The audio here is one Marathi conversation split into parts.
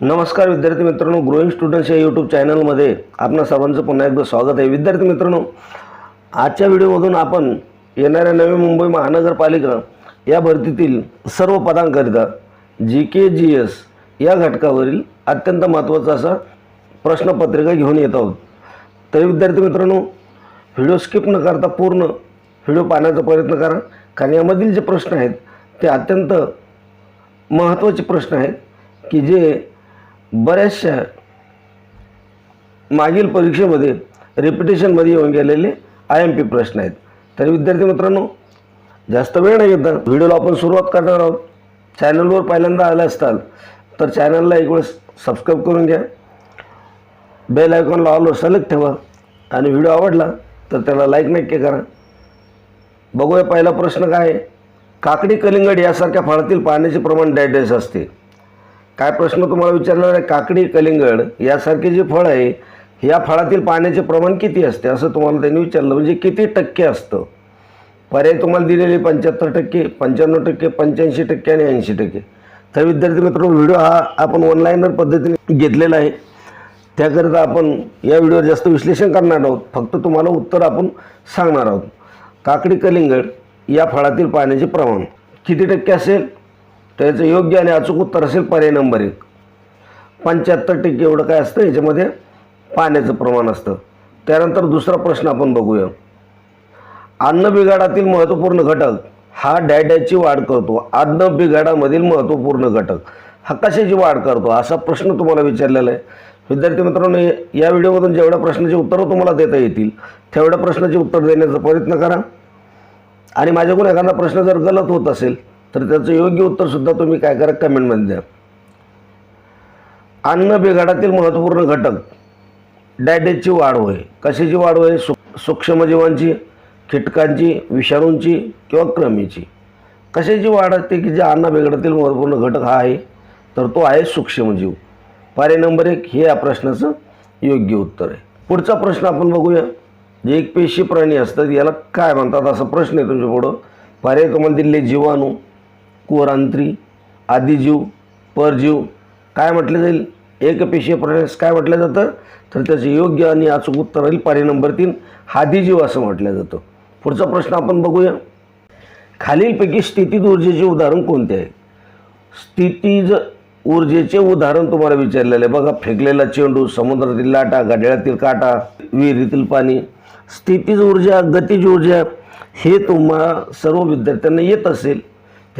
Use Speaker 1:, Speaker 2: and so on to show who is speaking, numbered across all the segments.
Speaker 1: नमस्कार विद्यार्थी मित्रांनो ग्रोईंग स्टुडंट्स या यूट्यूब चॅनलमध्ये आपणा सर्वांचं पुन्हा एकदा स्वागत आहे. विद्यार्थी मित्रांनो आजच्या व्हिडिओमधून आपण येणाऱ्या नवी मुंबई महानगरपालिका या भरतीतील सर्व पदांकरिता जी के जी एस या घटकावरील अत्यंत महत्त्वाचा असा प्रश्नपत्रिका घेऊन येत आहोत. तरी विद्यार्थी मित्रांनो व्हिडिओ स्किप न करता पूर्ण व्हिडिओ पाहण्याचा प्रयत्न करा कारण यामधील जे प्रश्न आहेत ते अत्यंत महत्त्वाचे प्रश्न आहेत की जे बऱ्याचशा मागील परीक्षेमध्ये रेपिटेशनमध्ये येऊन गेलेले आय एम पी प्रश्न आहेत. तर विद्यार्थी मित्रांनो जास्त वेळ नाही घेता व्हिडिओला आपण सुरुवात करणार आहोत. चॅनलवर पहिल्यांदा आला असताल तर चॅनलला एक वेळेस सबस्क्राईब करून घ्या. बेल आयकॉनला ऑलवर सलग ठेवा. आणि व्हिडिओ आवडला तर त्याला लाईक नक्की करा. बघूया पहिला प्रश्न काय आहे. काकडी कलिंगड यासारख्या फळातील पाण्याचे प्रमाण डॅडेस असते. काय प्रश्न तुम्हाला विचारला आहे? काकडी कलिंगड यासारखे जे फळ आहे या फळातील पाण्याचे प्रमाण किती असते असं तुम्हाला त्यांनी विचारलं. म्हणजे किती टक्के असतं? पर्याय तुम्हाला दिलेले पंच्याहत्तर टक्के पंच्याण्णव टक्के पंच्याऐंशी टक्के आणि ऐंशी टक्के. तर विद्यार्थी मित्रांनो व्हिडिओ हा आपण ऑनलाईनर पद्धतीने घेतलेला आहे. त्याकरिता आपण या व्हिडिओवर जास्त विश्लेषण करणार आहोत. फक्त तुम्हाला उत्तर आपण सांगणार आहोत. काकडी कलिंगड या फळातील पाण्याचे प्रमाण किती टक्के असेल? त्याचं योग्य आणि अचूक उत्तर असेल पर्याय नंबर एक. पंच्याहत्तर टक्के एवढं काय असतं? याच्यामध्ये पाण्याचं प्रमाण असतं. त्यानंतर दुसरा प्रश्न आपण बघूया. अन्न बिघाडातील महत्त्वपूर्ण घटक हा डॅडॅची वाढ करतो. अन्न बिघाडामधील महत्त्वपूर्ण घटक हा कशाची वाढ करतो? असा प्रश्न तुम्हाला विचारलेला आहे. विद्यार्थी मित्रांनो या व्हिडिओमधून जेवढ्या प्रश्नाची उत्तरं तुम्हाला देता येतील तेवढ्या प्रश्नाचे उत्तर देण्याचा प्रयत्न करा. आणि माझ्याकडून एखादा प्रश्न जर गलत होत असेल तर त्याचं योग्य उत्तरसुद्धा तुम्ही काय करा कमेंटमध्ये द्या. अन्न बिघाडातील महत्त्वपूर्ण घटक डॅडेजची वाढ होय. कशाची वाढ होय? सु सूक्ष्मजीवांची कीटकांची विषाणूंची किंवा क्रमीची कशाची वाढ असते की जे अन्न बिघाडातील महत्त्वपूर्ण घटक हा आहे? तर तो आहे सूक्ष्मजीव. पर्याय नंबर एक हे या प्रश्नाचं योग्य उत्तर आहे. पुढचा प्रश्न आपण बघूया. जे एक पेशी प्राणी असतात याला काय म्हणतात? असा प्रश्न आहे तुमच्या पुढं. पर्याय तुम्हाला दिलेले जीवाणू. कुवरांत्री आदिजीव परजीव काय म्हटलं जाईल? एकपेशीय प्राण्यास काय म्हटलं जातं? तर त्याचं योग्य आणि अचूक उत्तर राहील पर्याय नंबर तीन हादिजीव असं म्हटलं जातं. पुढचा प्रश्न आपण बघूया. खालीलपैकी स्थितीत ऊर्जेचे उदाहरण कोणते आहे? स्थितीज ऊर्जेचे उदाहरण तुम्हाला विचारलेलं आहे. बघा फेकलेला चेंडू समुद्रातील लाटा घड्याळातील काटा विहिरीतील पाणी. स्थितीज ऊर्जा गतिज ऊर्जा हे तुम्हा सर्व विद्यार्थ्यांना येत असेल.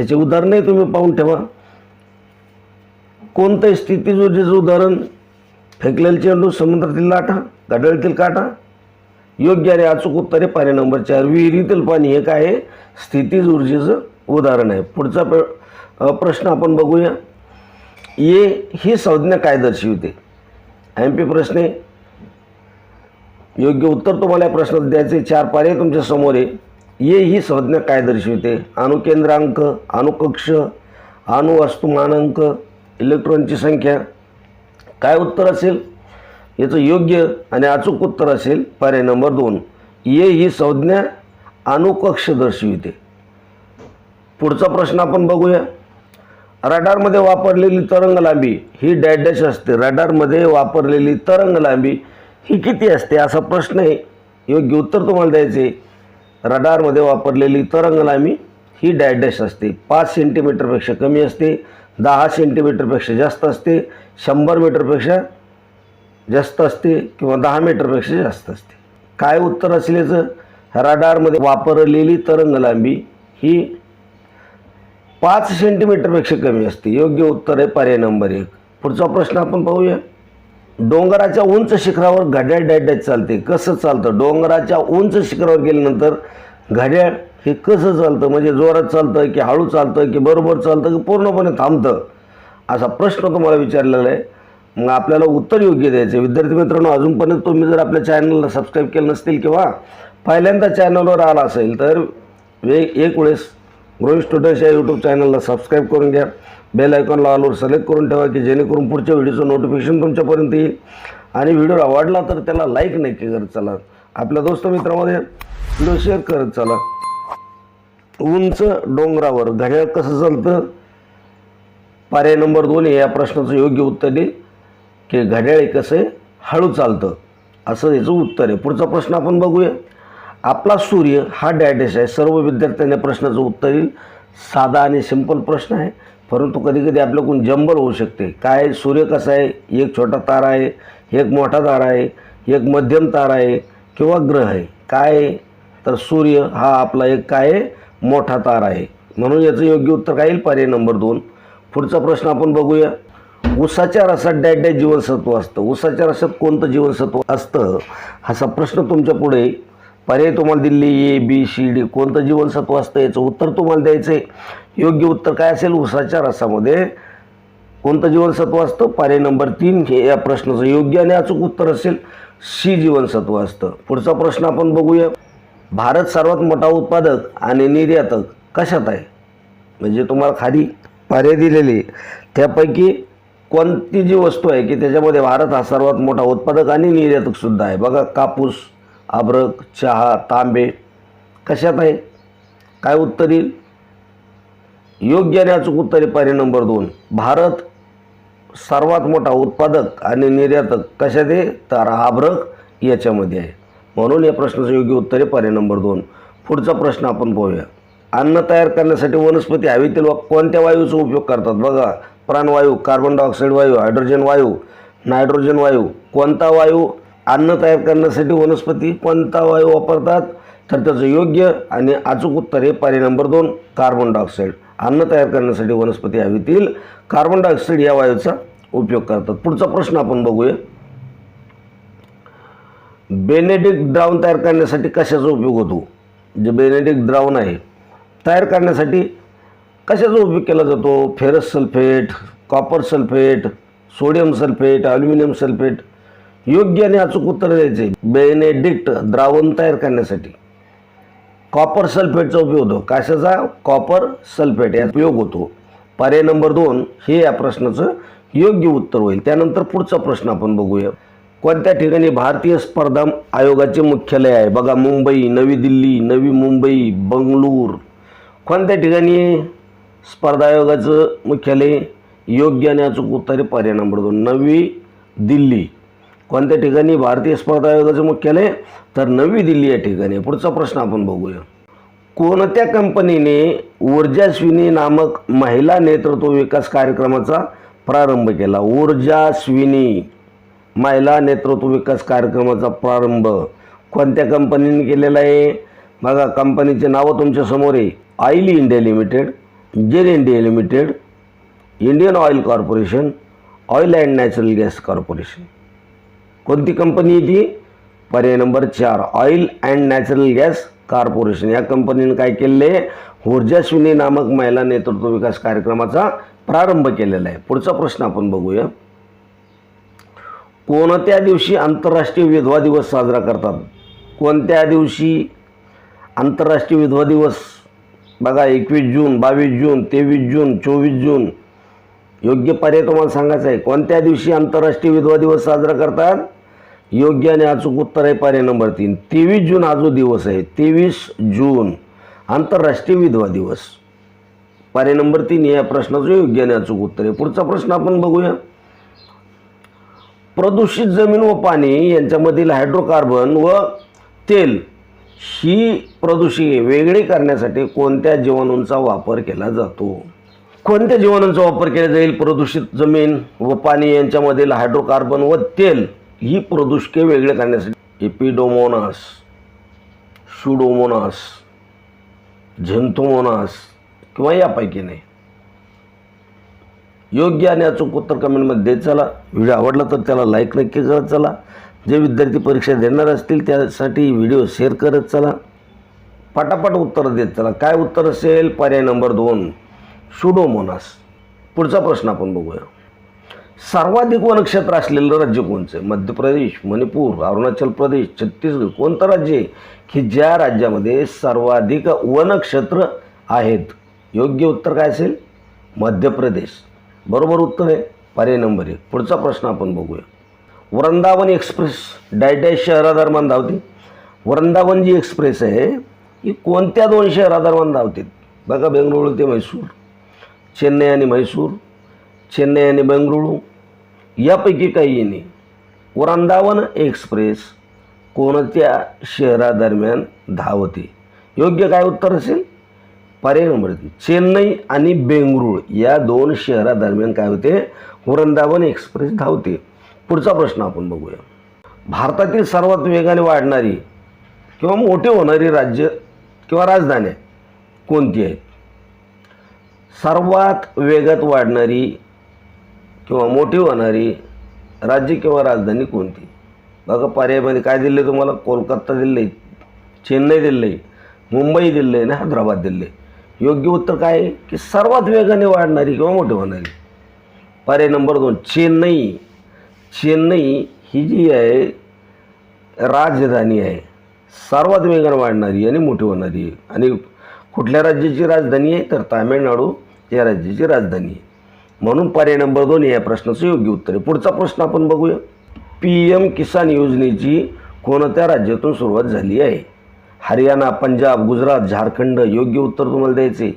Speaker 1: त्याचे उदाहरणही तुम्ही पाहून ठेवा. कोणतं स्थितीज ऊर्जेचं उदाहरण फेकलेला चेंडू समुद्रातील लाटा घड्याळातील काटा योग्य आणि अचूक उत्तरे पाणी नंबर चार. विहिरीतील पाणी हे काय आहे? स्थितीज ऊर्जेचं उदाहरण आहे. पुढचा प्र प्रश्न आपण बघूया. ये ही संज्ञा काय दर्शविते? एम पी प्रश्न आहे. योग्य उत्तर तुम्हाला या प्रश्नात द्यायचे चार पर्याय तुमच्यासमोर आहे. ये ही संज्ञा काय दर्शविते? अणुकेंद्रांक अणुकक्ष अणुवस्तुमानांक इलेक्ट्रॉनची संख्या. काय उत्तर असेल? याचं योग्य आणि अचूक उत्तर असेल पर्याय नंबर दोन. ये ही संज्ञा अणुकक्ष दर्शविते. पुढचा प्रश्न आपण बघूया. रडारमध्ये वापरलेली तरंगलांबी ही डॅश डॅश असते. रडारमध्ये वापरलेली तरंगलांबी ही किती असते? असा प्रश्न आहे. योग्य उत्तर तुम्हाला द्यायचे रडारमध्ये वापरलेली तरंगलांबी ही डॅश असते. पाच सेंटीमीटरपेक्षा कमी असते दहा सेंटीमीटरपेक्षा जास्त असते शंभर मीटरपेक्षा जास्त असते किंवा दहा मीटरपेक्षा जास्त असते. काय उत्तर असेल याचं? रडारमध्ये वापरलेली तरंगलांबी ही पाच सेंटीमीटरपेक्षा कमी असते. योग्य उत्तर आहे पर्याय नंबर एक. पुढचा प्रश्न आपण पाहूया. डोंगराच्या उंच शिखरावर घड्याळ डॅड चालते. कसं चालतं? डोंगराच्या उंच शिखरावर गेल्यानंतर घड्याळ हे कसं चालतं? म्हणजे जोरात चालतं की हळू चालतं की बरोबर चालतं की पूर्णपणे थांबतं? असा प्रश्न तुम्हाला विचारलेला आहे. मग आपल्याला उत्तर योग्य द्यायचं आहे. विद्यार्थी मित्रांनो अजूनपर्यंत तुम्ही जर आपल्या चॅनलला सबस्क्राईब केलं नसतील किंवा पहिल्यांदा चॅनलवर आला असेल तर वे एक वेळेस ग्रोईंग स्टुडंट्स या यूट्यूब चॅनलला सबस्क्राईब करून घ्या. बेल आयकॉनला ऑलवर सिलेक्ट करून ठेवा की जेणेकरून पुढच्या व्हिडिओचं नोटिफिकेशन तुमच्यापर्यंत येईल. आणि व्हिडिओ आवडला तर त्याला लाईक नक्की करत चला. आपल्या दोस्त मित्रामध्ये व्हिडिओ शेअर करत चला. उंच डोंगरावर घड्याळ कसं चालतं? पर्याय नंबर दोन या प्रश्नाचं योग्य उत्तर देईल की घड्याळ कसं आहे हळू चालतं? असं याचं उत्तर आहे. पुढचा प्रश्न आपण बघूया. आपला सूर्य हा डॅडेश आहे. सर्व विद्यार्थ्यांना प्रश्नाचं उत्तर येईल. साधा आणि सिंपल प्रश्न आहे. परंतु कधी कधी आपल्याकडून जंबल होऊ शकते. काय सूर्य कसा आहे? एक छोटा तारा आहे एक मोठा तारा आहे एक मध्यम तारा आहे किंवा ग्रह आहे. काय? आहे? तर सूर्य हा आपला एक काय आहे? मोठा तारा आहे. म्हणून याचं योग्य उत्तर काय येईल? पर्याय नंबर दोन. पुढचा प्रश्न आपण बघूया. उसाच्या रसात डॅ डॅ जीवनसत्व असतं. उसाच्या रसात कोणतं जीवनसत्व असतं? असा प्रश्न तुमच्यापुढे पर्याय तुम्हाला दिल्ली ए बी सी डी कोणतं जीवनसत्व असतं याचं उत्तर तुम्हाला द्यायचं आहे योग्य उत्तर काय असेल? उसाच्या रसामध्ये. कोणतं जीवनसत्व असतं? पर्याय नंबर तीन हे या प्रश्नाचं योग्य आणि अचूक उत्तर असेल सी जीवनसत्व असतं. पुढचा प्रश्न आपण बघूया. भारत सर्वात मोठा उत्पादक आणि निर्यातक कशात आहे? म्हणजे तुम्हाला खाली पर्याय दिलेले त्यापैकी कोणती जी वस्तू आहे की त्याच्यामध्ये भारत हा सर्वात मोठा उत्पादक आणि निर्यातकसुद्धा आहे? बघा कापूस अब्रक चहा तांबे. कशात आहे? काय उत्तर येईल? योग्य आणि अचूक उत्तर पर्याय नंबर दोन. भारत सर्वात मोठा उत्पादक आणि निर्यातक कशात आहे? तर आभ्रक याच्यामध्ये आहे. म्हणून या प्रश्नाचं योग्य उत्तर आहे पर्याय नंबर दोन. पुढचा प्रश्न आपण पाहूया. अन्न तयार करण्यासाठी वनस्पती हवेतील वा कोणत्या वायूचा उपयोग करतात? बघा प्राणवायू कार्बन डायऑक्साईड वायू हायड्रोजन वायू नायट्रोजन वायू कोणता वायू अन्न तयार करण्यासाठी वनस्पती कोणता वायू वापरतात. तर त्याचं योग्य आणि अचूक उत्तर हे पर्याय नंबर दोन कार्बन डायऑक्साईड अन्न तयार करण्यासाठी वनस्पती हवेतील कार्बन डायऑक्साईड या वायूचा उपयोग करतात. पुढचा प्रश्न आपण बघूया. बेनेडिक्ट द्रावण तयार करण्यासाठी कशाचा उपयोग होतो? जे बेनेडिक्ट द्रावण आहे तयार करण्यासाठी कशाचा उपयोग केला जातो? Ferrous sulphate copper sulphate sodium sulphate aluminium sulphate योग्य आणि अचूक उत्तर द्यायचे. बेनेडिक्ट द्रावण तयार करण्यासाठी. कॉपर सल्फेटचा उपयोग होतो. कशाचा? कॉपर सल्फेट याचा उपयोग होतो. पर्याय नंबर दोन हे या प्रश्नाचं योग्य उत्तर होईल. त्यानंतर पुढचा प्रश्न आपण बघूया. कोणत्या ठिकाणी भारतीय स्पर्धा आयोगाचे मुख्यालय आहे? बघा मुंबई नवी दिल्ली नवी मुंबई बंगळूर. कोणत्या ठिकाणी स्पर्धा आयोगाचं मुख्यालय? योग्य आणि अचूक उत्तर आहे पर्याय नंबर दोन. नवी दिल्ली. कोणत्या ठिकाणी भारतीय स्पर्धा आयोगाचं मुख्यालय? तर नवी दिल्ली या ठिकाणी. पुढचा प्रश्न आपण बघूया. कोणत्या कंपनीने ऊर्जास्विनी नामक महिला नेतृत्व विकास कार्यक्रमाचा प्रारंभ केला? ऊर्जास्विनी महिला नेतृत्व विकास कार्यक्रमाचा प्रारंभ कोणत्या कंपनीने केलेला आहे? बघा कंपनीचे नावं तुमच्यासमोर आहे. Oil India limited GAIL India limited Indian oil corporation oil and natural gas corporation. कोणती कंपनी आहे ती? पर्याय नंबर चार oil and natural gas corporation. या कंपनीने काय केलेलं आहे? नामक महिला नेतृत्व विकास कार्यक्रमाचा प्रारंभ केलेला आहे. पुढचा प्रश्न आपण बघूया. कोणत्या दिवशी आंतरराष्ट्रीय विधवा दिवस साजरा करतात? कोणत्या दिवशी आंतरराष्ट्रीय विधवा दिवस? बघा एकवीस जून बावीस जून तेवीस जून चोवीस जून. योग्य पर्याय तुम्हाला सांगायचं आहे. कोणत्या दिवशी आंतरराष्ट्रीय विधवा दिवस साजरा करतात? योग्य आणि अचूक उत्तर आहे पर्याय नंबर तीन. तेवीस जून हा जो दिवस आहे तेवीस जून आंतरराष्ट्रीय विधवा दिवस. पर्याय नंबर तीन या प्रश्नाचं योग्य आणि अचूक उत्तर आहे. पुढचा प्रश्न आपण बघूया. प्रदूषित जमीन व पाणी यांच्यामधील हायड्रोकार्बन व तेल ही प्रदूषिके वेगळी करण्यासाठी कोणत्या जीवाणूंचा वापर केला जातो? कोणत्या जीवाणूंचा वापर केला जाईल? प्रदूषित जमीन व पाणी यांच्यामधील हायड्रोकार्बन व तेल ही प्रदूषके वेगळे करण्यासाठी एपिडोमोनास शुडोमोनास झेंथोमोनास किंवा यापैकी नाही. योग्य आणि अचूक उत्तर कमेंटमध्ये देत चला. व्हिडिओ आवडला तर त्याला लाईक नक्की करत चला. जे विद्यार्थी परीक्षा देणार असतील त्यासाठी व्हिडिओ शेअर करत चला. पाटापाट उत्तर देत चला. काय उत्तर असेल? पर्याय नंबर दोन शुडोमोनास पुढचा प्रश्न आपण बघूया. सर्वाधिक वनक्षेत्र असलेलं राज्य कोणचं आहे? मध्य प्रदेश मणिपूर अरुणाचल प्रदेश छत्तीसगड कोणतं राज्य आहे? की ज्या राज्यामध्ये सर्वाधिक वनक्षेत्र आहेत? योग्य उत्तर काय असेल? मध्य प्रदेश बरोबर उत्तर आहे? पर्याय नंबर एक. पुढचा प्रश्न आपण बघूया. वृंदावन एक्सप्रेस डायडॅश शहरादरम्यान धावते. वृंदावन जी एक्सप्रेस आहे ही कोणत्या दोन शहरादरम्यान धावते? बघा बेंगळुरू ते म्हैसूर. चेन्नई आणि म्हैसूर. चेन्नई आणि बेंगळुरू. यापैकी काही येणे. वृंदावन एक्सप्रेस कोणत्या शहरादरम्यान धावते? योग्य काय उत्तर असेल? पर्याय नंबर चेन्नई आणि बेंगळूर या दोन शहरादरम्यान काय होते? वृंदावन एक्सप्रेस धावते. पुढचा प्रश्न आपण बघूया. भारतातील सर्वात वेगाने वाढणारी किंवा मोठे होणारी राज्य किंवा राजधान्या कोणती आहेत? सर्वात वेगात वाढणारी किंवा मोठी होणारी राज्य किंवा राजधानी कोणती? बघा पर्यायमध्ये काय दिले तुम्हाला? कोलकाता दिले चेन्नई दिले मुंबई दिले आणि हैदराबाद दिले योग्य उत्तर काय आहे? की सर्वात वेगाने वाढणारी किंवा मोठी होणारी. पर्याय नंबर दोन चेन्नई. चेन्नई ही जी आहे राजधानी आहे. सर्वात वेगाने वाढणारी आणि मोठी होणारी. आहे आणि कुठल्या राज्याची राजधानी आहे? तर तामिळनाडू या राज्याची राजधानी आहे. म्हणून पर्याय नंबर दोन या प्रश्नाचं योग्य उत्तर आहे. पुढचा प्रश्न आपण बघूया. पी एम किसान योजनेची कोणत्या राज्यातून सुरुवात झाली आहे? हरियाणा पंजाब गुजरात झारखंड योग्य उत्तर तुम्हाला द्यायचे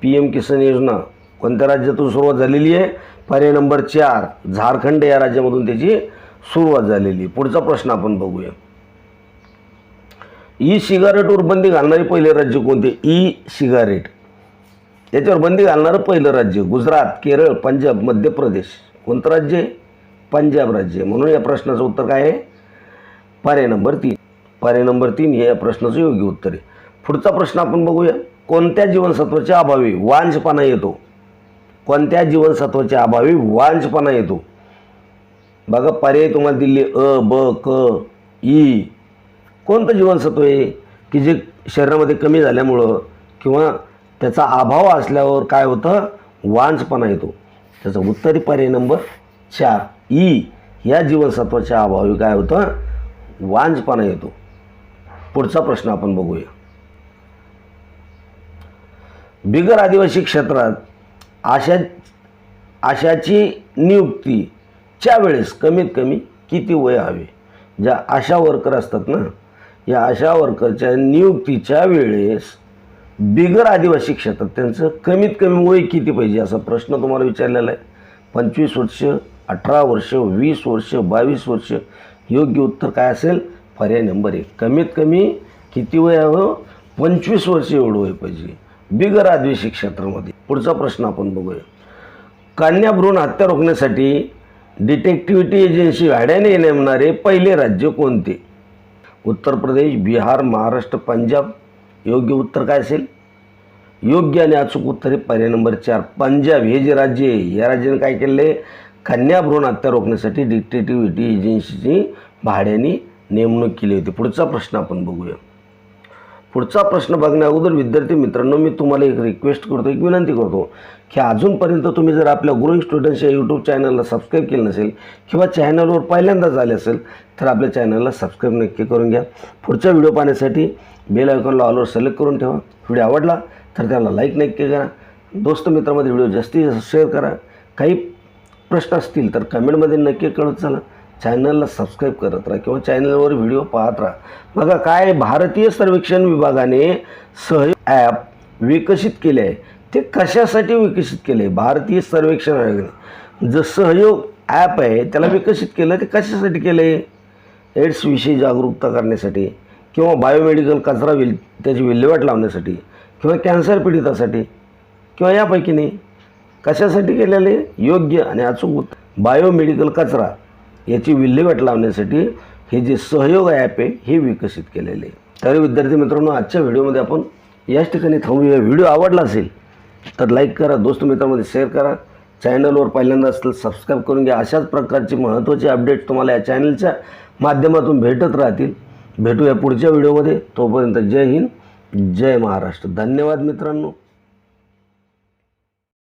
Speaker 1: पी एम किसान योजना कोणत्या राज्यातून सुरुवात झालेली आहे? पर्याय नंबर चार झारखंड या राज्यामधून त्याची सुरुवात झालेली आहे. पुढचा प्रश्न आपण बघूया. ई सिगारेटवर बंदी घालणारे पहिले राज्य कोणते? ई सिगारेट याच्यावर बंदी घालणारं पहिलं राज्य गुजरात केरळ पंजाब मध्य प्रदेश. कोणतं राज्य आहे? पंजाब राज्य. आहे. म्हणून या प्रश्नाचं उत्तर काय आहे? पर्याय नंबर तीन. पर्याय नंबर तीन हे या प्रश्नाचं योग्य उत्तर आहे. पुढचा प्रश्न आपण बघूया. कोणत्या जीवनसत्वाच्या अभावी वांजपणा येतो? कोणत्या जीवनसत्वाच्या अभावी वांजपणा येतो? बघा पर्याय तुम्हाला दिले अ ब क ई कोणतं जीवनसत्व आहे? की जे शरीरामध्ये कमी झाल्यामुळं किंवा त्याचा अभाव असल्यावर काय होतं? वांजपणा येतो. त्याचा उत्तरी पर्याय नंबर चार ई या जीवनसत्वाच्या अभावी काय होतं? वांजपणा येतो. पुढचा प्रश्न आपण बघूया. बिगर आदिवासी क्षेत्रात आशा आशाची नियुक्तीच्या वेळेस कमीत कमी किती वय हवे? ज्या आशा वर्कर असतात ना या आशा वर्करच्या नियुक्तीच्या वेळेस बिगर आदिवासी क्षेत्रात त्यांचं कमीत कमी वय किती पाहिजे असा प्रश्न तुम्हाला विचारलेला आहे. पंचवीस वर्ष अठरा वर्ष वीस वर्ष बावीस वर्ष योग्य उत्तर काय असेल? पर्याय नंबर एक. कमीत कमी किती वय हवं पंचवीस वर्ष एवढं वय पाहिजे. बिगर आदिवासी क्षेत्रामध्ये. पुढचा प्रश्न आपण बघूया. कन्या भ्रूण हत्या रोखण्यासाठी डिटेक्टिव्हिटी एजन्सी भाड्याने नेमणारे पहिले राज्य कोणते? उत्तर प्रदेश बिहार महाराष्ट्र पंजाब योग्य उत्तर काय असेल? योग्य आणि अचूक उत्तर आहे पर्याय नंबर चार. पंजाब हे जे राज्य आहे या राज्याने काय केलं आहे? कन्या भ्रूण हत्या रोखण्यासाठी डिक्टेटिव्हिटी एजन्सीची भाड्याने नेमणूक केली होती. पुढचा प्रश्न आपण बघूया. पुढचा प्रश्न बघण्या अगोदर विद्यार्थी मित्रांनो मी तुम्हाला एक रिक्वेस्ट करतो एक विनंती करतो की अजूनपर्यंत तुम्ही जर आपल्या ग्रोईंग स्टुडंट्स या यूट्यूब चॅनलला सबस्क्राईब केलं नसेल किंवा चॅनलवर पहिल्यांदाच आले असेल तर आपल्या चॅनलला सबस्क्राईब नक्की करून घ्या. पुढचा व्हिडिओ पाहण्यासाठी बेल आयकॉनला ऑलवर सिलेक्ट करून ठेवा. व्हिडिओ आवडला तर त्याला लाईक नक्की करा. दोस्त मित्रामध्ये व्हिडिओ जास्तीत जास्त शेअर करा. काही प्रश्न असतील तर कमेंटमध्ये नक्की कळत चला. चॅनलला सबस्क्राईब करत राहा किंवा चॅनलवर व्हिडिओ पाहत राहा. बघा काय भारतीय सर्वेक्षण विभागाने सहयोग ॲप विकसित केले आहे. ते कशासाठी विकसित केले? आहे भारतीय सर्वेक्षण आयोगाने. जे सहयोग ॲप आहे त्याला विकसित केलं ते कशासाठी केलं? आहे एड्सविषयी जागरूकता करण्यासाठी किंवा बायोमेडिकल कचरा विल त्याची विल्हेवाट लावण्यासाठी किंवा कॅन्सर पीडितासाठी किंवा यापैकी नाही. कशासाठी केलेले? योग्य आणि अचूक बायोमेडिकल कचरा. याची विल्हेवाट लावण्यासाठी हे जे सहयोग ॲप आहे हे विकसित केलेले आहे. तर विद्यार्थी मित्रांनो आजच्या व्हिडिओमध्ये आपण याच ठिकाणी थांबूया व्हिडिओ आवडला असेल तर लाईक करा दोस्त मित्रांमध्ये शेअर करा. चॅनलवर पहिल्यांदा असेल सबस्क्राईब करून घ्या. अशाच प्रकारचे महत्त्वाचे अपडेट तुम्हाला या चॅनलच्या माध्यमातून भेटत राहतील. भेटूया पुढच्या व्हिडिओमध्ये. तोपर्यंत जय हिंद जय महाराष्ट्र. धन्यवाद मित्रांनो.